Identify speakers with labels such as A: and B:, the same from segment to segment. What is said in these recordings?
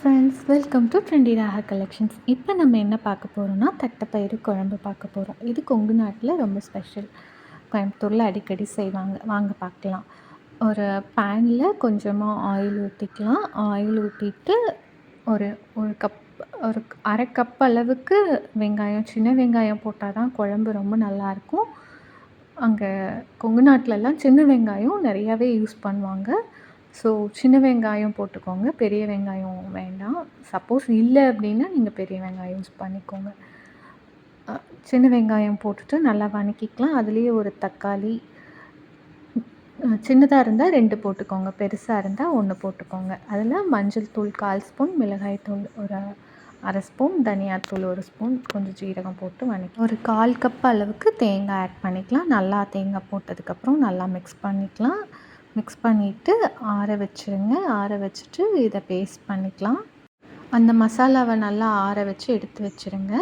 A: Friends welcome to trendy Raga collections இப்போ நம்ம என்ன பார்க்க போகிறோம்னா தட்டைப்பயிறு குழம்பு பார்க்க போகிறோம் இது கொங்கு நாட்டில் ரொம்ப ஸ்பெஷல் கோயம்புத்தூரில் அடிக்கடி செய்வாங்க. வாங்க பார்க்கலாம். ஒரு பேனில் கொஞ்சமாக ஆயில் ஊற்றிக்கலாம் ஆயில் ஊற்றிட்டு ஒரு ஒரு கப் ஒரு அரை கப் அளவுக்கு வெங்காயம் சின்ன வெங்காயம் போட்டால் தான் குழம்பு ரொம்ப நல்லாயிருக்கும் அங்கே கொங்கு நாட்டிலலாம் சின்ன வெங்காயம் நிறையாவே யூஸ் பண்ணுவாங்க. ஸோ சின்ன வெங்காயம் போட்டுக்கோங்க. பெரிய வெங்காயம் வேண்டாம். சப்போஸ் இல்லை அப்படின்னா நீங்கள் பெரிய வெங்காயம் யூஸ் பண்ணிக்கோங்க. சின்ன வெங்காயம் போட்டுட்டு நல்லா வணக்கிக்கலாம். அதுலேயே ஒரு தக்காளி சின்னதாக இருந்தால் ரெண்டு போட்டுக்கோங்க. பெருசாக இருந்தால் ஒன்று போட்டுக்கோங்க. அதில் மஞ்சள் தூள் கால் ஸ்பூன் மிளகாய் தூள் ஒரு அரை ஸ்பூன் தனியாத்தூள் ஒரு ஸ்பூன் கொஞ்சம் ஜீரகம் போட்டு வணக்கி. ஒரு கால் கப் அளவுக்கு தேங்காய் ஆட் பண்ணிக்கலாம். நல்லா தேங்காய் போட்டதுக்கப்புறம் நல்லா மிக்ஸ் பண்ணிக்கலாம். மிக்ஸ் பண்ணிவிட்டு ஆற வச்சுருங்க. ஆற வச்சுட்டு இதை பேஸ்ட் பண்ணிக்கலாம். அந்த மசாலாவை நல்லா ஆற வச்சு எடுத்து வச்சுருங்க.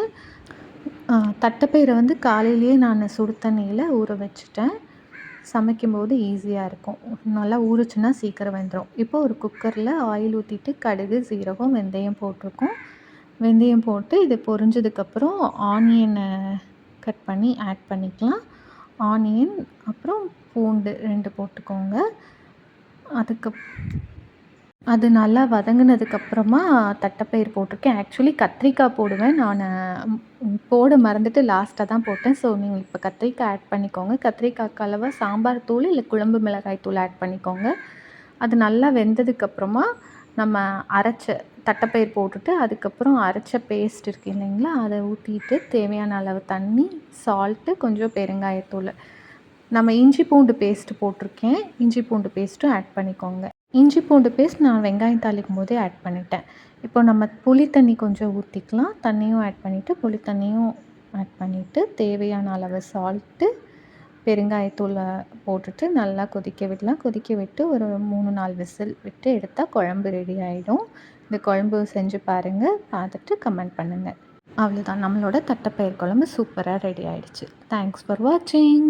A: தட்டைப்பயிரை வந்து காலையிலேயே நான் சுடு தண்ணியில் ஊற வச்சுட்டேன். சமைக்கும்போது ஈஸியாக இருக்கும். நல்லா ஊறுச்சுன்னா சீக்கிரம் வெந்துடும் இப்போ ஒரு குக்கரில் ஆயில் ஊற்றிட்டு கடுகு சீரகம் வெந்தயம் போட்டிருக்கோம். வெந்தயம் போட்டு இது பொரிஞ்சதுக்கப்புறம் ஆனியனை கட் பண்ணி ஆட் பண்ணிக்கலாம். ஆனியன் அப்புறம் பூண்டு ரெண்டு போட்டுக்கோங்க. அதுக்கு அது நல்லா வதங்கினதுக்கப்புறமா தட்டைப்பயிர் போட்டிருக்கேன். ஆக்சுவலி கத்திரிக்காய் போடுவேன். நான் போட மறந்துட்டு லாஸ்ட்டாக தான் போட்டேன். ஸோ நீங்கள் இப்போ கத்திரிக்காய் ஆட் பண்ணிக்கோங்க. கத்திரிக்காய் கலவை சாம்பார் தூள் இல்லை குழம்பு மிளகாய் தூள் ஆட் பண்ணிக்கோங்க. அது நல்லா வெந்ததுக்கப்புறமா நம்ம அரைச்ச தட்டைப்பயிர் போட்டுட்டு அதுக்கப்புறம் அரைச்ச பேஸ்ட் இருக்குது இல்லைங்களா அதை ஊற்றிட்டு தேவையான அளவு தண்ணி சால்ட்டு கொஞ்சம் பெருங்காயத்தூள். நம்ம இஞ்சி பூண்டு பேஸ்ட்டு போட்டிருக்கேன். இஞ்சி பூண்டு பேஸ்ட்டும் ஆட் பண்ணிக்கோங்க. இஞ்சி பூண்டு பேஸ்ட் நான் வெங்காயம் தாளிக்கும் போதே ஆட் பண்ணிட்டேன். இப்போ நம்ம புளி தண்ணி கொஞ்சம் ஊற்றிக்கலாம் தண்ணியும் ஆட் பண்ணிவிட்டு புளி தண்ணியும் ஆட் பண்ணிவிட்டு தேவையான அளவு சால்ட்டு பெருங்காயத்தூளை போட்டுட்டு நல்லா கொதிக்க விடலாம். கொதிக்க விட்டு ஒரு மூணு நாலு விசில் விட்டு எடுத்தால் குழம்பு ரெடி ஆகிடும் இந்த குழம்பு செஞ்சு பாருங்கள் பார்த்துட்டு கமெண்ட் பண்ணுங்கள் அவ்வளோதான் நம்மளோட தட்டைப்பயிர் குழம்பு சூப்பராக ரெடி ஆகிடுச்சு தேங்க்ஸ் ஃபார் வாட்சிங்